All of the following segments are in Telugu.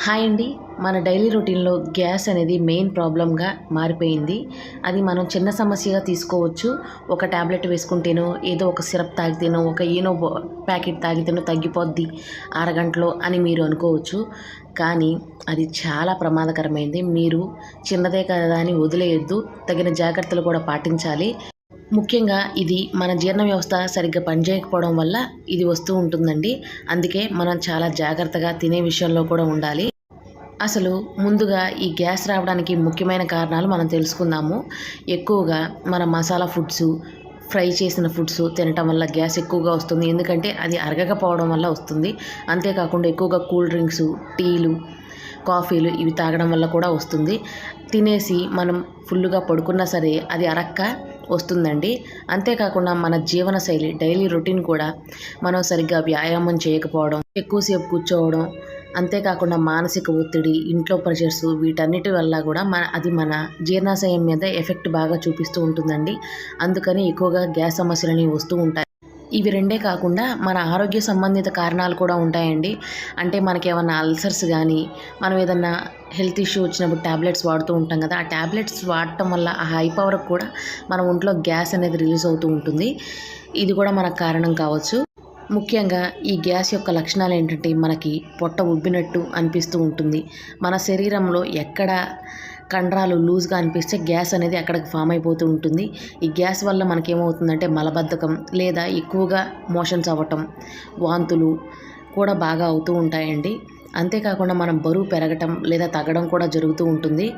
హాయ్ అండి. మన డైలీ రొటీన్లో గ్యాస్ అనేది మెయిన్ ప్రాబ్లంగా మారిపోయింది. అది మనం చిన్న సమస్యగా తీసుకోవచ్చు. ఒక ట్యాబ్లెట్ వేసుకుంటేనో ఏదో ఒక సిరప్ తాగితేనో ఒక ఈనో బో- ప్యాకెట్ తాగితేనో తగ్గిపోద్ది అరగంటలో అని మీరు అనుకోవచ్చు. కానీ అది చాలా ప్రమాదకరమైంది. మీరు చిన్నదే కదా అని వదిలేయొద్దు. తగిన జాగ్రత్తలు కూడా పాటించాలి. ముఖ్యంగా ఇది మన జీర్ణ వ్యవస్థ సరిగ్గా పనిచేయకపోవడం వల్ల ఇది వస్తూ ఉంటుందండి. అందుకే మనం చాలా జాగ్రత్తగా తినే విషయంలో కూడా ఉండాలి. అసలు ముందుగా ఈ గ్యాస్ రావడానికి ముఖ్యమైన కారణాలు మనం తెలుసుకుందాము. ఎక్కువగా మన మసాలా ఫుడ్స్ ఫ్రై చేసిన ఫుడ్స్ తినటం వల్ల గ్యాస్ ఎక్కువగా వస్తుంది. ఎందుకంటే అది అరగకపోవడం వల్ల వస్తుంది. అంతేకాకుండా ఎక్కువగా కూల్ డ్రింక్స్ టీలు కాఫీలు ఇవి తాగడం వల్ల కూడా వస్తుంది. తినేసి మనం ఫుల్గా పడుకున్నా సరే అది అరక్క వస్తుందండి. అంతేకాకుండా మన జీవనశైలి డైలీ రొటీన్ కూడా మనం సరిగ్గా వ్యాయామం చేయకపోవడం ఎక్కువసేపు కూర్చోవడం అంతేకాకుండా మానసిక ఒత్తిడి ఇంట్లో ప్రెషర్స్ వీటన్నిటి వల్ల కూడా మన అది మన జీర్ణాశయం మీద ఎఫెక్ట్ బాగా చూపిస్తూ ఉంటుందండి. అందుకని ఎక్కువగా గ్యాస్ సమస్యలని వస్తూ ఉంటాయి. ఇవి రెండే కాకుండా మన ఆరోగ్య సంబంధిత కారణాలు కూడా ఉంటాయండి. అంటే మనకి ఏమన్నా అల్సర్స్ కానీ మనం ఏదన్నా హెల్త్ ఇష్యూ వచ్చినప్పుడు ట్యాబ్లెట్స్ వాడుతూ ఉంటాం కదా ఆ ట్యాబ్లెట్స్ వాడటం వల్ల ఆ హై పవర్కి కూడా మన ఒంట్లో గ్యాస్ అనేది రిలీజ్ అవుతూ ఉంటుంది. ఇది కూడా మనకు కారణం కావచ్చు. ముఖ్యంగా ఈ గ్యాస్ యొక్క లక్షణాలు ఏంటంటే మనకి పొట్ట ఉబ్బినట్టు అనిపిస్తూ ఉంటుంది. మన శరీరంలో ఎక్కడ కండరాలు లూజ్గా అనిపిస్తే గ్యాస్ అనేది అక్కడికి ఫామ్ అయిపోతూ ఉంటుంది. ఈ గ్యాస్ వల్ల మనకేమవుతుందంటే మలబద్ధకం లేదా ఎక్కువగా మోషన్స్ అవ్వటం వాంతులు కూడా బాగా అవుతూ ఉంటాయండి. అంతేకాకుండా మనం బరువు పెరగటం లేదా తగ్గడం కూడా జరుగుతూ ఉంటుంది.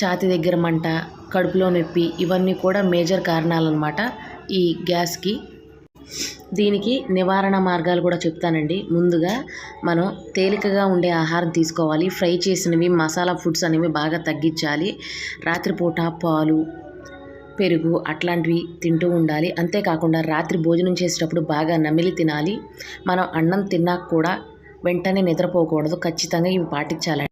ఛాతి దగ్గర మంట కడుపులో నొప్పి ఇవన్నీ కూడా మేజర్ కారణాలు అనమాట ఈ గ్యాస్కి. దీనికి నివారణ మార్గాలు కూడా చెప్తానండి. ముందుగా మనం తేలికగా ఉండే ఆహారం తీసుకోవాలి. ఫ్రై చేసినవి మసాలా ఫుడ్స్ అనేవి బాగా తగ్గించాలి. రాత్రిపూట పాలు పెరుగు అట్లాంటివి తింటూ ఉండాలి. అంతేకాకుండా రాత్రి భోజనం చేసేటప్పుడు బాగా నమిలి తినాలి. మనం అన్నం తిన్నాక కూడా వెంటనే నిద్రపోకూడదు. ఖచ్చితంగా ఇవి పాటించాలండి.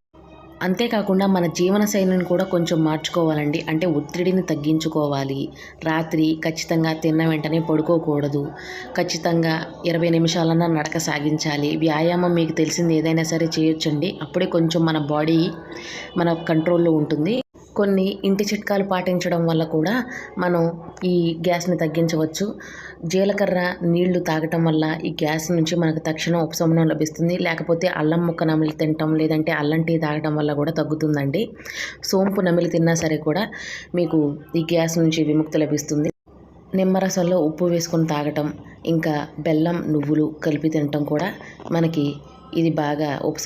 అంతేకాకుండా మన జీవన శైలిని కూడా కొంచెం మార్చుకోవాలండి. అంటే ఒత్తిడిని తగ్గించుకోవాలి. రాత్రి ఖచ్చితంగా తిన్న వెంటనే పడుకోకూడదు. ఖచ్చితంగా ఇరవై నిమిషాలన్నా నడక సాగించాలి. వ్యాయామం మీకు తెలిసింది ఏదైనా సరే చేయొచ్చండి. అప్పుడే కొంచెం మన బాడీ మన కంట్రోల్లో ఉంటుంది. కొన్ని ఇంటి చిట్కాలు పాటించడం వల్ల కూడా మనం ఈ గ్యాస్ని తగ్గించవచ్చు. జీలకర్ర నీళ్ళు తాగటం వల్ల ఈ గ్యాస్ నుంచి మనకు తక్షణం ఉపశమనం లభిస్తుంది. లేకపోతే అల్లం ముక్క నమిలి తినటం లేదంటే అల్లం టీ తాగటం వల్ల కూడా తగ్గుతుందండి. సోంపు నమిలి తిన్నా సరే కూడా మీకు ఈ గ్యాస్ నుంచి విముక్తి లభిస్తుంది. నిమ్మరసంలో ఉప్పు వేసుకొని తాగటం ఇంకా బెల్లం నువ్వులు కలిపి తినటం కూడా మనకి ఇది బాగా ఉపశ